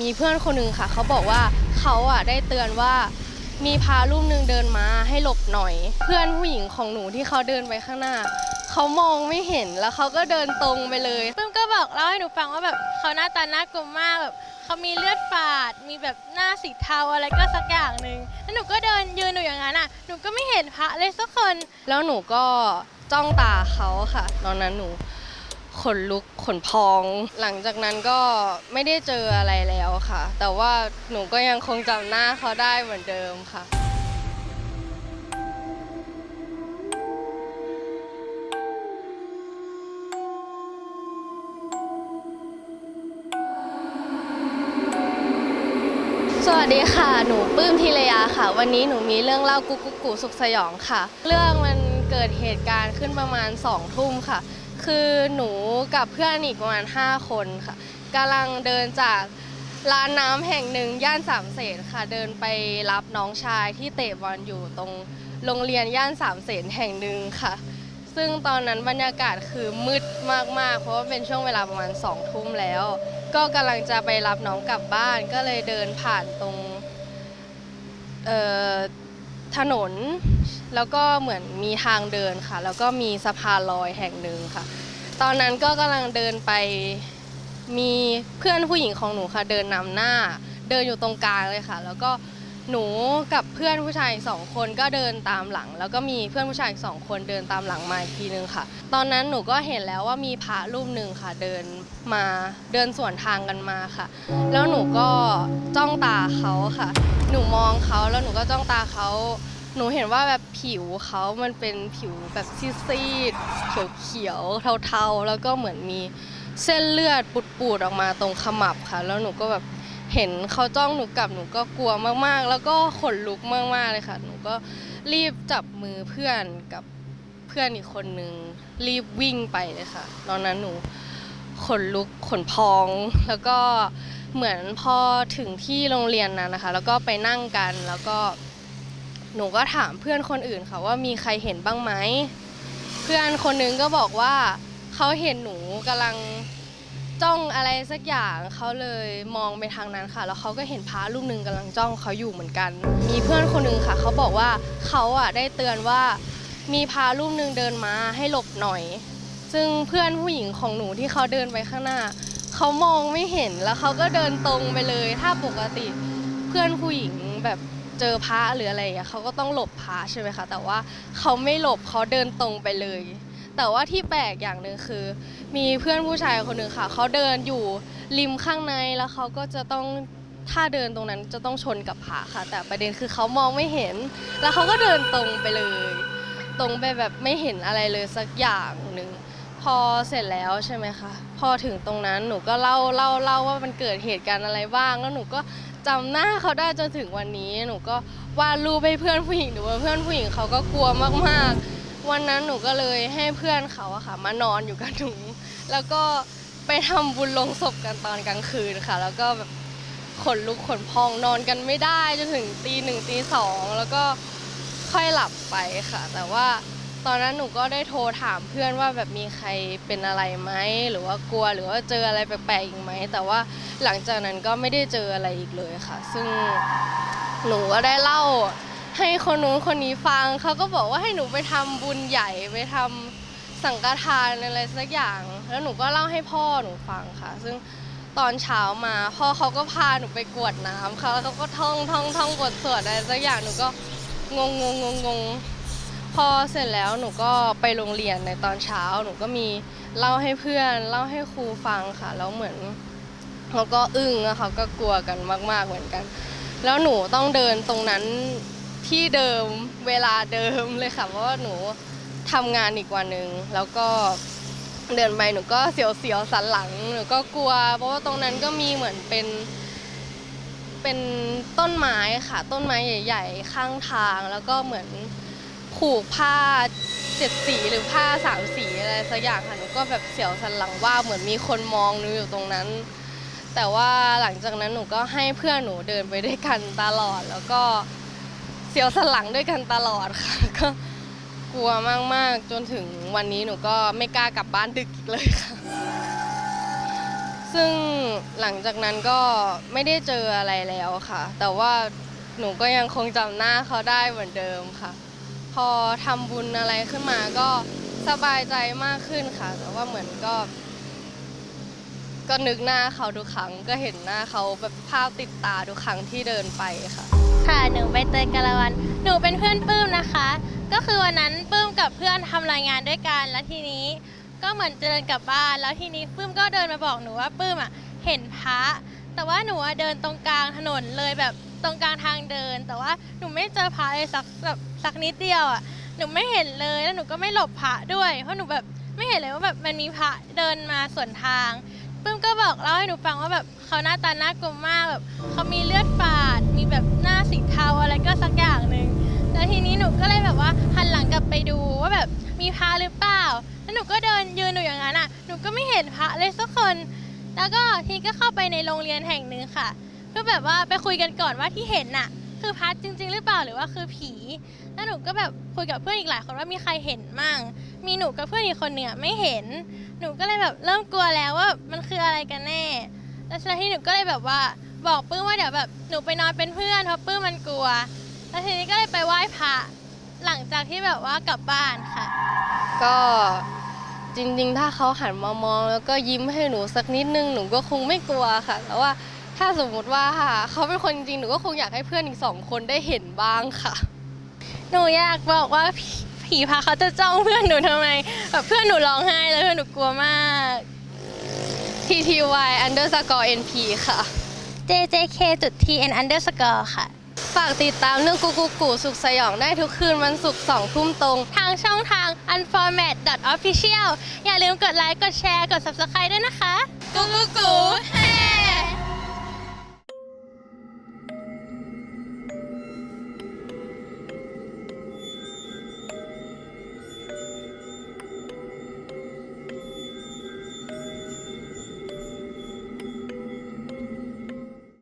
มีเพื่อนคนหนึ่งค่ะ เขาบอกว่าเขาอะได้เตือนว่า มีพารูปหนึ่งเดินมาให้หลบหน่อย เพื่อนผู้หญิงของหนูที่เขาเดินไปข้างหน้า เขามองไม่เห็นแล้วเขาก็เดินตรงไปเลยปึ้มก็บอกเล่าให้หนูฟังว่าแบบเขาหน้าตาน่ากลัวมากแบบเขามีเลือดฝาด มีแบบหน้าสีเทาอะไรก็สักอย่างหนึ่งแล้วหนูก็เดินยืนอยู่อย่างนั้นอะหนูก็ไม่เห็นพระเลยสักคน แล้วหนูก็จ้องตาเขาค่ะ ตอนนั้นหนู ขนลุกขนพอง หลังจากนั้นก็ไม่ได้เจออะไรแล้วค่ะ แต่ว่าหนูก็ยังคงจำหน้าเขาได้เหมือนเดิมค่ะสวัสดีค่ะ หนูปื้มธีรยาค่ะ วันนี้หนูมีเรื่องเล่ากุ๊กกุ๊กกูสุขสยองค่ะ เรื่องมันเกิดเหตุการณ์ขึ้นประมาณ2องทุ่มค่ะ คือหนูกับเพื่อนอีกประมาณ5คนค่ะกำลังเดินจากร้านน้ำแห่งหนึ่งย่านสามเสนค่ะ เดินไปรับน้องชายที่เตะบอลอยู่ตรงโรงเรียนย่านสามเสนแห่งหนึ่งค่ะ ซึ่งตอนนั้นบรรยากาศคือมืดมากๆ เพราะว่าเป็นช่วงเวลาประมาณ2องทุ่มแล้ว ก็กำลังจะไปรับน้องกลับบ้านก็เลยเดินผ่านตรงถนน แล้วก็เหมือนมีทางเดินค่ะ แล้วก็มีสะพานลอยแห่งหนึ่งค่ะ ตอนนั้นก็กำลังเดินไปมีเพื่อนผู้หญิงของหนูค่ะเดินนำหน้า เดินอยู่ตรงกลางเลยค่ะ แล้วก็หนูกับเพื่อนผู้ชายสองคนก็เดินตามหลัง แล้วก็มีเพื่อนผู้ชายสองคนเดินตามหลังมาอีกทีนึงค่ะ ตอนนั้นหนูก็เห็นแล้วว่ามีพระรูปหนึ่งค่ะ เดินมาเดินสวนทางกันมาค่ะ แล้วหนูก็จ้องตาเขาค่ะ หนูมองเขาแล้วหนูก็จ้องตาเขา หนูเห็นว่าแบบผิวเขามันเป็นผิวแบบซีดๆเขียวๆเทาๆ แล้วก็เหมือนมีเส้นเลือดปูดๆออกมาตรงขมับค่ะ แล้วหนูก็แบบเห็นเขาจ้องหนูกลับหนูก็กลัวมากๆ แล้วก็ขนลุกมากๆเลยค่ะ หนูก็รีบจับมือเพื่อนกับเพื่อนอีกคนนึง รีบวิ่งไปเลยค่ะ ตอนนั้นหนูขนลุกขนพอง แล้วก็เหมือนพอถึงที่โรงเรียนนั้นนะคะ แล้วก็ไปนั่งกันแล้วก็ หนูก็ถามเพื่อนคนอื่นค่ะว่ามีใครเห็นบ้างไหม เพื่อนคนนึงก็บอกว่าเขาเห็นหนูกำลังจ้องอะไรสักอย่างเขาเลยมองไปทางนั้นค่ะ แล้วเขาก็เห็นพระรูปหนึ่งกำลังจ้องเขาอยู่เหมือนกัน มีเพื่อนคนหนึงค่ะเขาบอกว่าเขาอะได้เตือนว่ามีพระรูปหนึ่งเดินมาให้หลบหน่อย ซึ่งเพื่อนผู้หญิงของหนูที่เขาเดินไปข้างหน้าเขามองไม่เห็นแล้วเขาก็เดินตรงไปเลย ถ้าปกติเพื่อนผู้หญิงแบบ เจอพระหรืออะไรอย่างเงี้ยเขาก็ต้องหลบพระใช่ไหมคะ แต่ว่าเขาไม่หลบเขาเดินตรงไปเลย แต่ว่าที่แปลกอย่างหนึ่งคือ มีเพื่อนผู้ชายคนหนึ่งค่ะเขาเดินอยู่ริมข้างในแล้วเขาก็จะต้องถ้าเดินตรงนั้นจะต้องชนกับพระค่ะ แต่ประเด็นคือเขามองไม่เห็น แล้วเขาก็เดินตรงไปเลย ตรงไปแบบไม่เห็นอะไรเลยสักอย่างหนึ่งพอเสร็จแล้วใช่ไหมคะพอถึงตรงนั้นหนูก็เล่าเล่าเล่าว่ามันเกิดเหตุการณ์อะไรบ้างแล้วหนูก็ จำหน้าเขาได้จนถึงวันนี้ หนูก็วาดรูปให้เพื่อนผู้หญิงดูว่าเพื่อนผู้หญิงเขาก็กลัวมากๆ วันนั้นหนูก็เลยให้เพื่อนเขาอะค่ะมานอนอยู่กับหนูแล้วก็ไปทำบุญลงศพกันตอนกลางคืนค่ะ แล้วก็แบบขนลุกขนพองนอนกันไม่ได้จนถึงตีหนึ่งตีสองแล้วก็ค่อยหลับไปค่ะ แต่ว่า ตอนนั้นหนูก็ได้โทรถามเพื่อนว่าแบบมีใครเป็นอะไรไหมหรือว่ากลัวหรือว่าเจออะไรแปลกๆอีกไหมแต่ว่าหลังจากนั้นก็ไม่ได้เจออะไรอีกเลยค่ะ ซึ่งหนูก็ได้เล่าให้คนนู้นคนนี้ฟังเขาก็บอกว่าให้หนูไปทำบุญใหญ่ไปทำสังฆทานอะไรสักอย่าง แล้วหนูก็เล่าให้พ่อหนูฟังค่ะ ซึ่งตอนเช้ามาพ่อเขาก็พาหนูไปกวดน้ำค่ะแล้วเขาก็ท่องท่องท่องบทสวดอะไรสักอย่างหนูก็งงงงงงง พอเสร็จแล้วหนูก็ไปโรงเรียนในตอนเช้า หนูก็มีเล่าให้เพื่อนเล่าให้ครูฟังค่ะ แล้วเหมือนเขาก็อึ้งเขาก็กลัวกันมาก ๆเหมือนกัน แล้วหนูต้องเดินตรงนั้นที่เดิมเวลาเดิมเลยค่ะเพราะว่าหนูทำงานอีกวันหนึ่งแล้วก็เดินไปหนูก็เสียวๆสันหลังหนูก็กลัว เพราะว่าตรงนั้นก็มีเหมือนเป็นเป็นต้นไม้ค่ะ ต้นไม้ใหญ่ ๆ ข้างทางแล้วก็เหมือน ผูกผ้าเจ็ดสีหรือผ้าสามสีอะไรสักอย่างค่ะหนูก็แบบเสียวสันหลังว่าเหมือนมีคนมองหนูอยู่ตรงนั้น แต่ว่าหลังจากนั้นหนูก็ให้เพื่อนหนูเดินไปด้วยกันตลอด แล้วก็เสียวสันหลังด้วยกันตลอดค่ะก็กลัวมากๆ จนถึงวันนี้หนูก็ไม่กล้ากลับบ้านดึกอีกเลยค่ะ ซึ่งหลังจากนั้นก็ไม่ได้เจออะไรแล้วค่ะ แต่ว่าหนูก็ยังคงจำหน้าเขาได้เหมือนเดิมค่ะ พอทำบุญอะไรขึ้นมาก็สบายใจมากขึ้นค่ะ แต่ว่าเหมือนก็ ก็นึกหน้าเขาทุกครั้ง ก็เห็นหน้าเขาแบบภาพติดตาทุกครั้งที่เดินไปค่ะ ค่ะหนูใบเตยกาละวัน หนูเป็นเพื่อนปื้มนะคะ ก็คือวันนั้นปื้มกับเพื่อนทำรายงานด้วยกันแล้วทีนี้ ก็เหมือนเดินกลับบ้านแล้วทีนี้ปื้มก็เดินมาบอกหนูว่าปื้มอะเห็นพระแต่ว่าหนูเดินตรงกลางถนนเลยแบบ ตรงกลางทางเดิน แต่ว่าหนูไม่เจอพระเลยสักแบบสักนิดเดียวอะหนูไม่เห็นเลยแล้วหนูก็ไม่หลบพระด้วย เพราะหนูแบบไม่เห็นเลยว่าแบบมันมีพระเดินมาสวนทางปื้มก็บอกเล่าให้หนูฟังว่าแบบเขาหน้าตาน่ากลัวมากแบบเขามีเลือดฝาด มีแบบหน้าสีเทาอะไรก็สักอย่างหนึ่งแล้วทีนี้หนูก็เลยแบบว่าหันหลังกลับไปดูว่าแบบมีพระหรือเปล่า แล้วหนูก็เดินยืนอยู่อย่างนั้นอะหนูก็ไม่เห็นพระเลยสักคน แล้วก็ทีก็เข้าไปในโรงเรียนแห่งหนึ่งค่ะ แบบว่าไปคุยกันก่อนว่าที่เห็นน่ะ คือพระจริง ๆ หรือเปล่าหรือว่าคือผี แล้วหนูก็แบบคุยกับเพื่อนอีกหลายคนว่ามีใครเห็นมั่ง มีหนูกับเพื่อนอีกคนเนี่ยไม่เห็น หนูก็เลยแบบเริ่มกลัวแล้วว่ามันคืออะไรกันแน่ แล้วทีนี้หนูก็เลยแบบว่าบอกปื้มว่าเดี๋ยวแบบหนูไปนอนเป็นเพื่อนเพราะปื้มมันกลัว แล้วทีนี้ก็เลยไปไหว้พระหลังจากที่แบบว่ากลับบ้านค่ะ ก็จริงๆ ถ้าเขาหันมามองแล้วก็ยิ้มให้หนูสักนิดนึงหนูก็คงไม่กลัวค่ะแต่ว่า ถ้าสมมุติว่าเขาเป็นคนจริงๆหนูก็คงอยากให้เพื่อนอีกสองคนได้เห็นบ้างค่ะ หนูอยากบอกว่าผีผีพาเขาจะจ้องเพื่อนหนูทำไมแบบเพื่อนหนูร้องไห้แล้วเพื่อนหนูกลัวมาก TTY underscore NP ค่ะ JJK จุด TN underscore ค่ะ ฝากติดตามเรื่องกูกูกูสุขสยองได้ทุกคืนวันศุกร์สองทุ่มตรง ทางช่องทาง unformat official อย่าลืมกดไลค์ กดแชร์ กด subscribe ด้วยนะคะ กูกูกูเฮ้